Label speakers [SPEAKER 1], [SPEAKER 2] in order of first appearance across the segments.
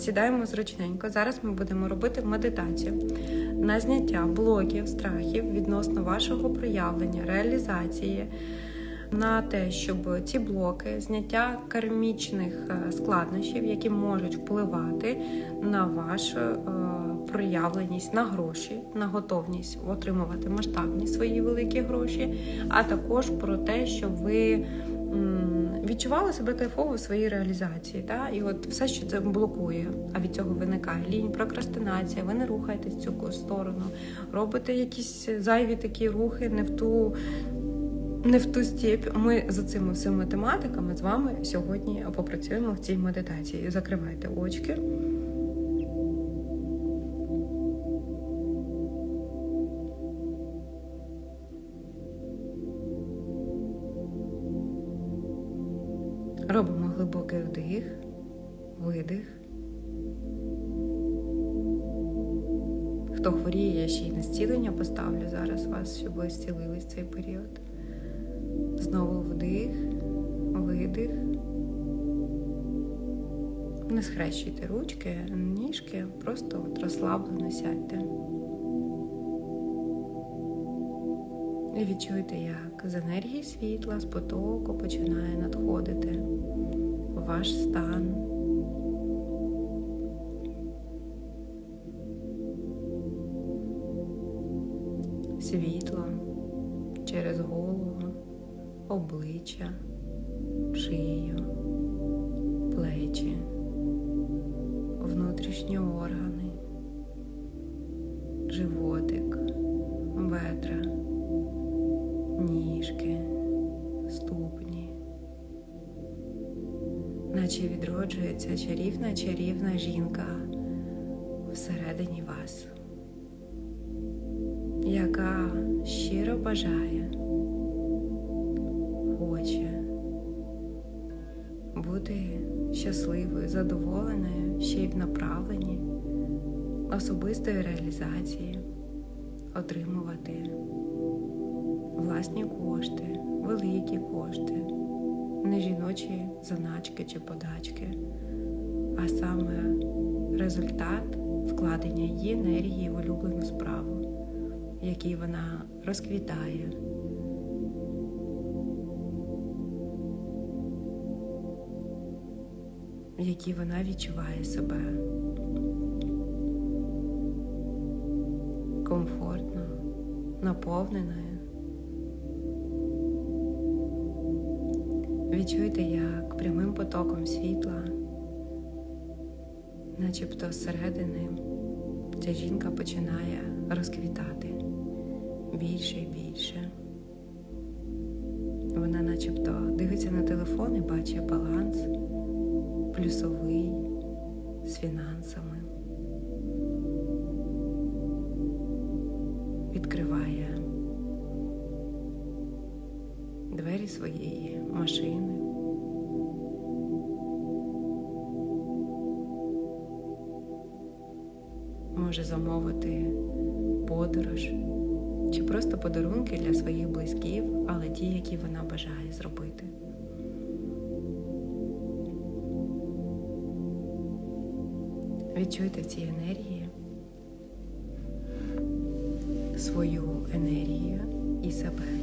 [SPEAKER 1] сідаємо зручненько. Зараз ми будемо робити медитацію на зняття блоків, страхів відносно вашого проявлення, реалізації, на те, щоб ці блоки, зняття кармічних е, складнощів, які можуть впливати на вашу е, проявленість на гроші, на готовність отримувати масштабні свої великі гроші, а також про те, щоб ви м, відчували себе кайфово в своїй реалізації. Та? І от все, що це блокує, а від цього виникає лінь, прокрастинація, ви не рухаєтесь в цю сторону, робите якісь зайві такі рухи, не в ту. Не в ту стіп. Ми за цими всіма тематиками з вами сьогодні попрацюємо в цій медитації. Закривайте очки. Видих. Хто хворіє, я ще й на зцілення поставлю зараз вас, щоб ви зцілились цей період. Знову вдих, видих. Не схрещуйте ручки, ніжки, просто от розслаблено сядьте. І відчуйте, як з енергії світла, з потоку починає надходити ваш стан. Світло через голову, обличчя, шию, плечі, внутрішні органи, животик, бедра, ніжки, ступні, наче відроджується чарівна чарівна жінка всередині вас, яка щиро бажає, хоче бути щасливою, задоволеною ще й в направленні особистої реалізації, отримувати власні кошти, великі кошти, не жіночі заначки чи подачки, а саме результат вкладення її енергії в улюблену справу, в якій вона розквітає. В якій вона відчуває себе комфортно, наповненою. Відчуйте, як прямим потоком світла, начебто зсередини, ця жінка починає розквітати більше і більше. Вона начебто дивиться на телефон і бачить баланс плюсовий з фінансами. Відкриває двері своєї машини. Може замовити подорож чи просто подарунки для своїх близьків, але ті, які вона бажає зробити. Відчуйте в цій енергії свою енергію і себе.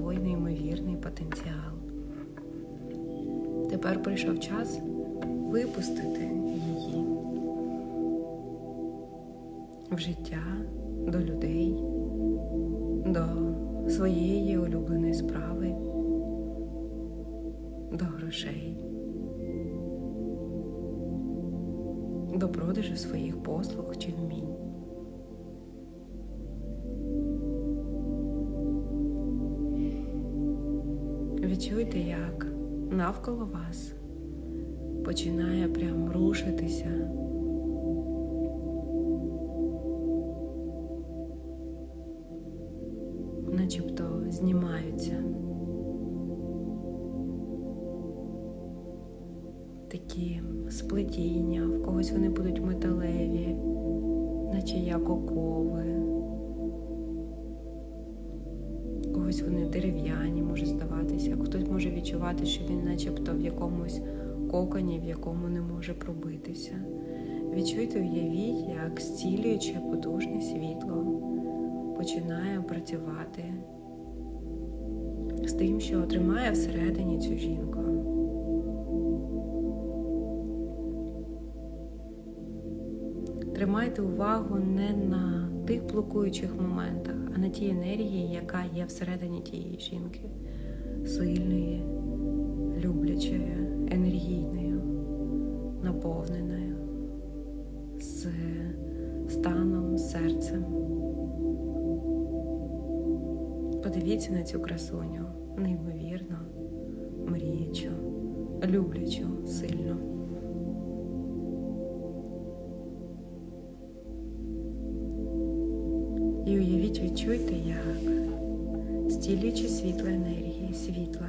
[SPEAKER 1] Має неймовірний потенціал. Тепер прийшов час випустити її в життя до людей, до своєї улюбленої справи, до грошей, до продажу своїх послуг чи вмінь. Відчуйте, як навколо вас починає прям рушитися. Начебто знімаються такі сплетіння, в когось вони будуть металеві, наче як окови. В когось вони дерев'яні, може відчувати, що він начебто в якомусь коконі, в якому не може пробитися. Відчуйте, уявіть, як зцілююче потужне світло починає працювати з тим, що тримає всередині цю жінку. Тримайте увагу не на тих блокуючих моментах, а на тій енергії, яка є всередині тієї жінки, сильної, люблячої, енергійною, наповненою, з станом, серцем. Подивіться на цю красуню, неймовірно, мріючу, люблячу, сильну. І уявіть, відчуйте, як стілюючи світла енергії, світла,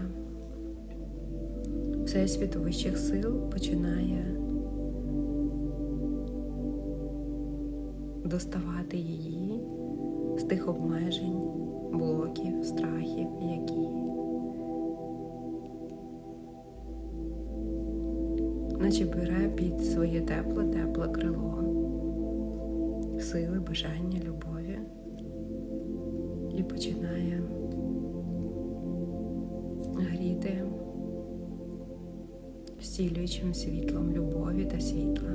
[SPEAKER 1] всесвіт вищих сил починає доставати її з тих обмежень, блоків, страхів, які наче бере під своє тепле, тепле крило, сили, бажання, любові. І починає зцілюючим світлом любові та світла.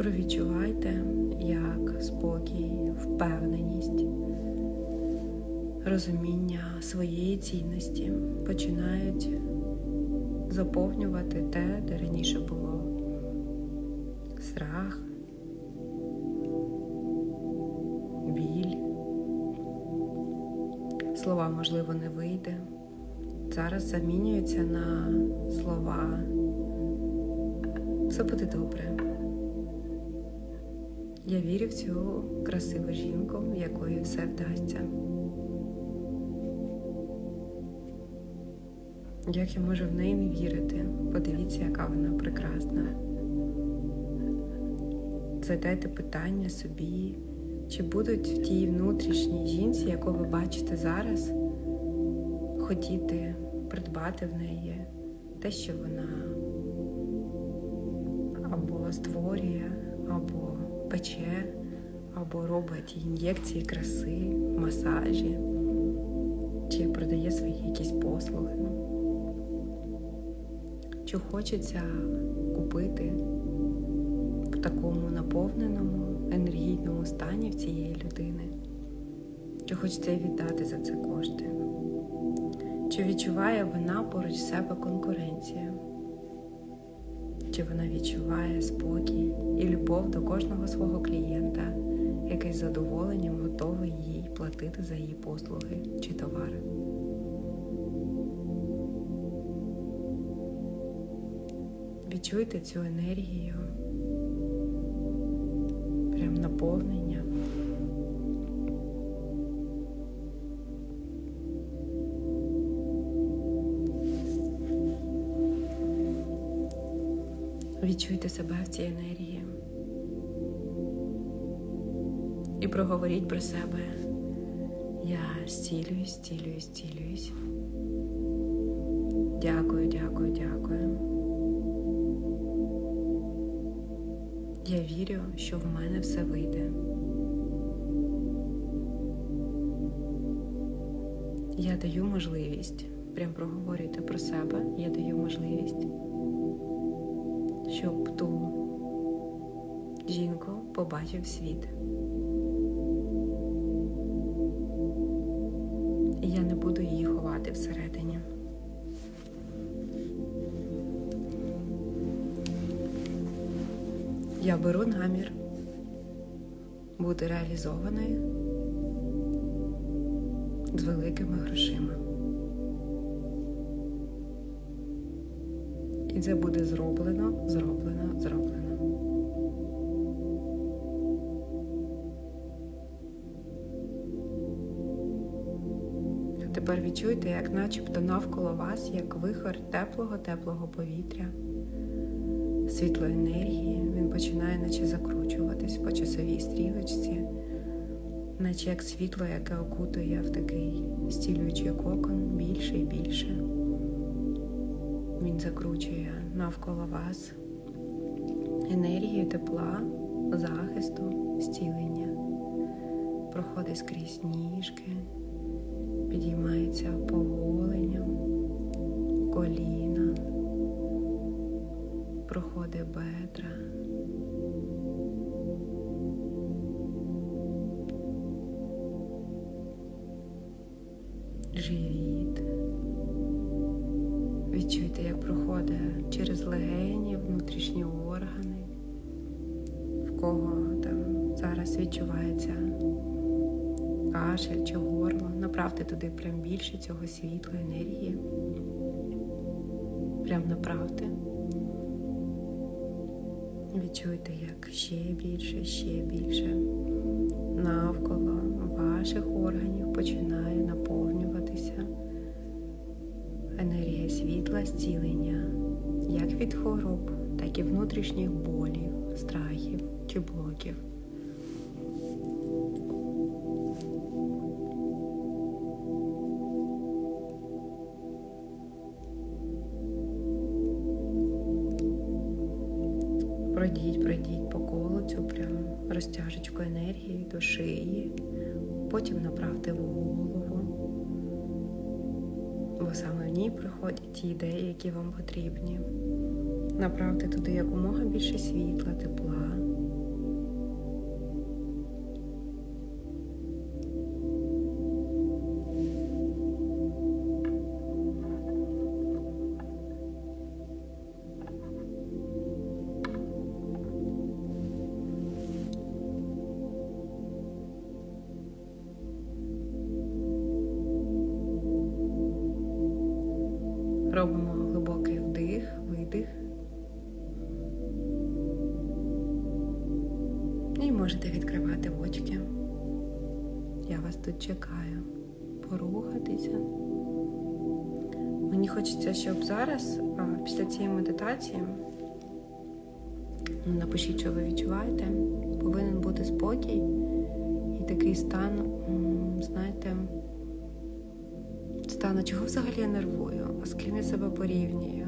[SPEAKER 1] Провідчувайте, як спокій, впевненість, розуміння своєї цінності починають заповнювати те, де раніше було страх, біль. Слова, можливо, не вийде. Зараз замінюються на слова. Все буде добре. Я вірю в цю красиву жінку, в якої все вдасться. Як я можу в неї не вірити? Подивіться, яка вона прекрасна. Задайте питання собі, чи будуть в тій внутрішній жінці, яку ви бачите зараз, хотіти придбати в неї те, що вона або створює, або пече, або робить ін'єкції краси, масажі, чи продає свої якісь послуги. Чи хочеться купити в такому наповненому енергійному стані в цієї людини? Чи хочеться віддати за це кошти? Чи відчуває вона поруч себе конкуренцію? Чи вона відчуває спокій і любов до кожного свого клієнта, який з задоволенням готовий їй платити за її послуги чи товари? Відчуйте цю енергію, прям наповнення. Відчуйте себе в цій енергії. І проговоріть про себе. Я зцілююсь, зцілююсь, зцілююсь. Дякую, дякую, дякую. Я вірю, що в мене все вийде. Я даю можливість, прям проговорюйте про себе, я даю можливість, щоб ту жінку побачив світ. І я не буду її ховати всередині. Я беру намір бути реалізованою з великими грошима. Це буде зроблено, зроблено, зроблено. Тепер відчуйте, як начебто навколо вас, як вихор теплого, теплого повітря, світлої енергії. Він починає наче закручуватись по часовій стрілочці, наче як світло, яке окутує в такий стілюючий кокон більше і більше. Закручує навколо вас енергію тепла, захисту, зцілення. Проходить скрізь ніжки, підіймається поголенням, коліна, проходить бедра. Кого там зараз відчувається кашель чи горло. Направте туди прям більше цього світла, енергії. Прям направте. Відчуйте, як ще більше, ще більше навколо ваших органів починає наповнюватися енергія світла, зцілення, як від хвороб, так і внутрішніх болів, страхів чи блоків. Пройдіть, пройдіть по колу цю прям розтяжечку енергії до шиї, потім направте в голову, бо саме в ній приходять ті ідеї, які вам потрібні. Направте туди якомога більше світла, тепла. І можете відкривати очки. Я вас тут чекаю. Порухатися. Мені хочеться, щоб зараз, після цієї медитації, ну, напишіть, що ви відчуваєте, повинен бути спокій і такий стан, знаєте, стану, чого взагалі я нервую, а з ким я себе порівнюю,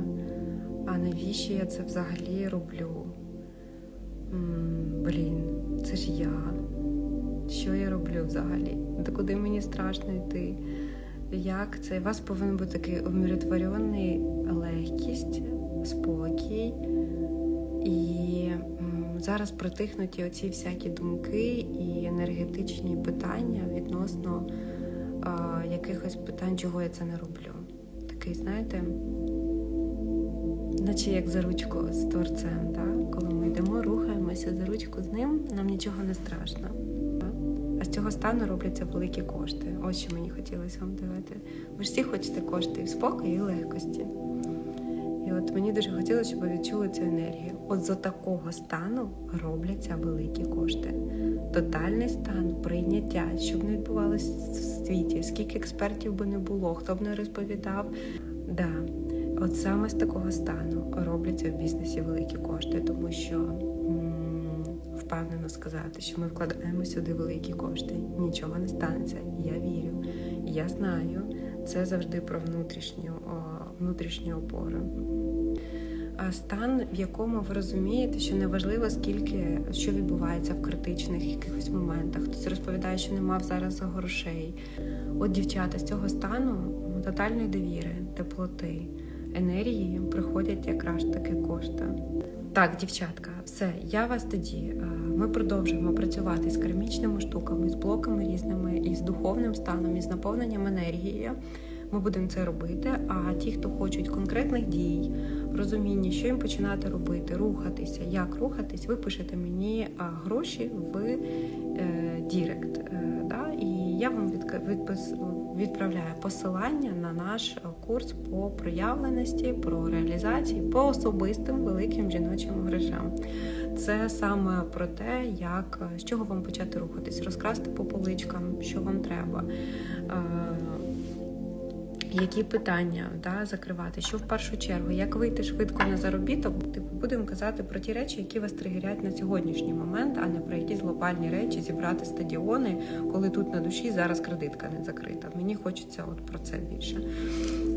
[SPEAKER 1] а навіщо я це взагалі роблю? Блін, це ж я. Що я роблю взагалі? Та куди мені страшно йти? Як це? У вас повинен бути такий умиротворений легкість, спокій. І зараз притихнуті оці всякі думки і енергетичні питання відносно а, якихось питань, чого я це не роблю. Такий, знаєте, наче як за ручку з творцем, так? коли ми йдемо, рухаємося за ручку з ним, нам нічого не страшно. А з цього стану робляться великі кошти. Ось що мені хотілося вам давати. Ви ж всі хочете коштів, спокою і легкості. І от мені дуже хотілося, щоб ви відчули цю енергію. От за такого стану робляться великі кошти. Тотальний стан прийняття, щоб не відбувалося в світі, скільки експертів би не було, хто б не розповідав. Да, от саме з такого стану робляться в бізнесі великі кошти, тому що впевнено сказати, що ми вкладаємо сюди великі кошти. Нічого не станеться. Я вірю, я знаю. Це завжди про внутрішню, внутрішню опору. стан, в якому ви розумієте, що неважливо скільки що відбувається в критичних якихось моментах. Хтось розповідає, що не мав зараз грошей. От дівчата з цього стану тотальної довіри, теплоти, енергії приходять якраз таки кошти. Так, дівчатка, все, я вас тоді. Ми продовжуємо працювати з кармічними штуками, з блоками різними, і з духовним станом, і з наповненням енергією. Ми будемо це робити. А ті, хто хочуть конкретних дій, розуміння, що їм починати робити, рухатися, як рухатись, ви пишете мені гроші в е, Дірект. Е? І я вам відправляю посилання на наш курс по проявленості, про реалізації, по особистим великим жіночим грошам. Це саме про те, як з чого вам почати рухатись, розкрасти по поличкам, що вам треба. Які питання да, закривати, що в першу чергу, як вийти швидко на заробіток, типу будемо казати про ті речі, які вас тригерять на сьогоднішній момент, а не про якісь глобальні речі, зібрати стадіони, коли тут на душі зараз кредитка не закрита. Мені хочеться от про це більше.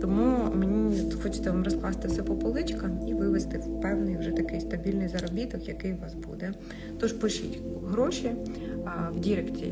[SPEAKER 1] Тому мені хочеться вам розкласти все по поличкам і вивести в певний вже такий стабільний заробіток, який у вас буде. Тож пишіть гроші в Діректі